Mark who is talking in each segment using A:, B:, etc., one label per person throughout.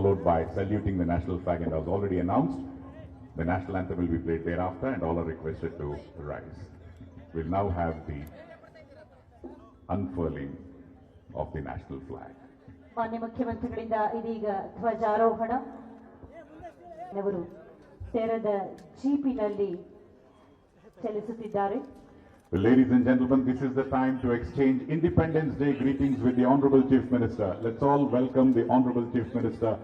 A: followed by saluting the national flag and as already announced, the national anthem will be played thereafter and all are requested to rise. We'll now have the unfurling of the national flag.
B: ಮಾನ್ಯ ಮುಖ್ಯಮಂತ್ರಿಗಳಿಂದ ಇದೀಗ ಧ್ವಜಾರೋಹಣ ಅವರು ತೆರೆದ ಜೀಪಿನಲ್ಲಿ ಚಲಿಸುತ್ತಿದ್ದಾರೆ
A: Well, ladies and gentlemen, this is the time to exchange Independence Day greetings with the Honorable Chief Minister. Let's all welcome the Honorable Chief Minister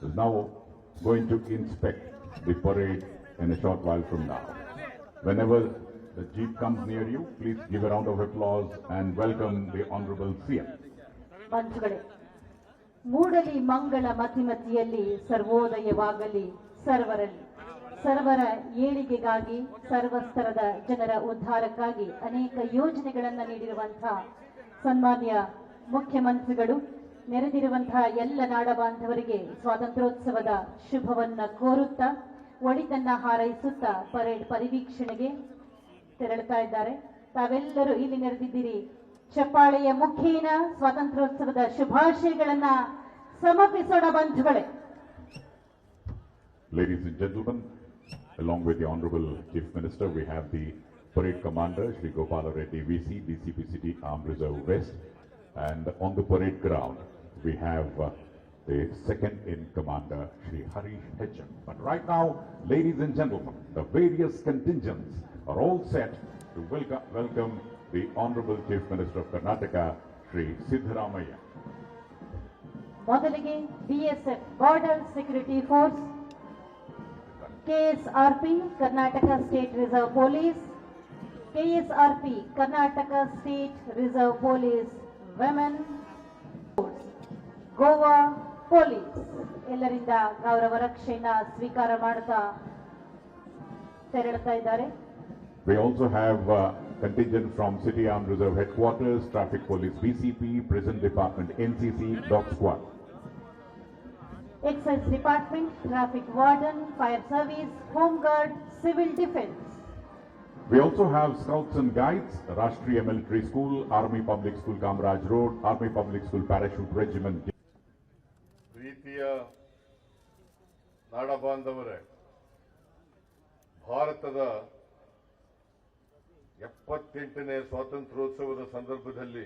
A: who is now going to inspect the parade in a short while from now. Whenever the jeep comes near you, please give a round of applause and welcome the Honorable CM.
B: ಬಂಧುಗಳೇ ಮೂಡಲಿ ಮಂಗಳ ಮತಿಮತಿಯಲ್ಲಿ ಸರ್ವೋದಯವಾಗಲಿ ಸರ್ವರಲ್ಲಿ ಸರ್ವರ ಏಳಿಗೆಗಾಗಿ, ಸರ್ವಸ್ತರದ ಜನರ ಉದ್ಧಾರಕ್ಕಾಗಿ ಅನೇಕ ಯೋಜನೆಗಳನ್ನು ನೀಡಿರುವಂತಹ ಸನ್ಮಾನ್ಯ ಮುಖ್ಯಮಂತ್ರಿಗಳು ನೆರೆದಿರುವಂತಹ ಎಲ್ಲ ನಾಡ ಬಾಂಧವರಿಗೆ ಸ್ವಾತಂತ್ರ್ಯೋತ್ಸವದ ಶುಭವನ್ನ ಕೋರುತ್ತಾ ಒಡಿತನ್ನ ಹಾರೈಸುತ್ತಾ ಪರೇಡ್ ಪರಿವೀಕ್ಷಣೆಗೆ ತೆರಳುತ್ತಾ ಇದ್ದಾರೆ. ತಾವೆಲ್ಲರೂ ಇಲ್ಲಿ ನೆರೆದಿದ್ದೀರಿ. ಚಪ್ಪಾಳೆಯ ಮುಖೇನ ಸ್ವಾತಂತ್ರ್ಯೋತ್ಸವದ ಶುಭಾಶಯಗಳನ್ನ ಸಮರ್ಪಿಸೋಣ ಬಂಧುಗಳೇ.
A: along with the Honorable Chief Minister, we have the Parade Commander, Shri Gopala Reddy VC, DCP City Armed Reserve West. And on the parade ground, we have uh, the second in commander, Shri Harish Hecham. But right now, ladies and gentlemen, the various contingents are all set to welcome, welcome the Honorable Chief Minister of Karnataka, Shri Siddharamaya.
B: ಮೊದಲಿಗೆ BSF border security force KSRP Karnataka state reserve police KSRP Karnataka state reserve police women Goa police ಎಲ್ಲರಿಂದ ಗೌರವ ರಕ್ಷೆಯನ್ನ ಸ್ವೀಕಾರ ಮಾಡ್ತಾ ತೆರಳುತ್ತಾ ಇದ್ದಾರೆ
A: We also have uh, contingent from City Armed Reserve Headquarters, Traffic Police BCP, Prison Department NCC, Dog Squad.
B: Excise department traffic warden fire service home guard civil defence
A: We also have Scouts and Guides, Rashtriya Military School, Army Public School Kamraj Road, Army Public School Parachute Regiment.
C: ಪ್ರೀತಿಯ ನಾಡ ಬಾಂಧವರೇ ಭಾರತದ ಎಪ್ಪತ್ತೆಂಟನೇ ಸ್ವಾತಂತ್ರ್ಯೋತ್ಸವದ ಸಂದರ್ಭದಲ್ಲಿ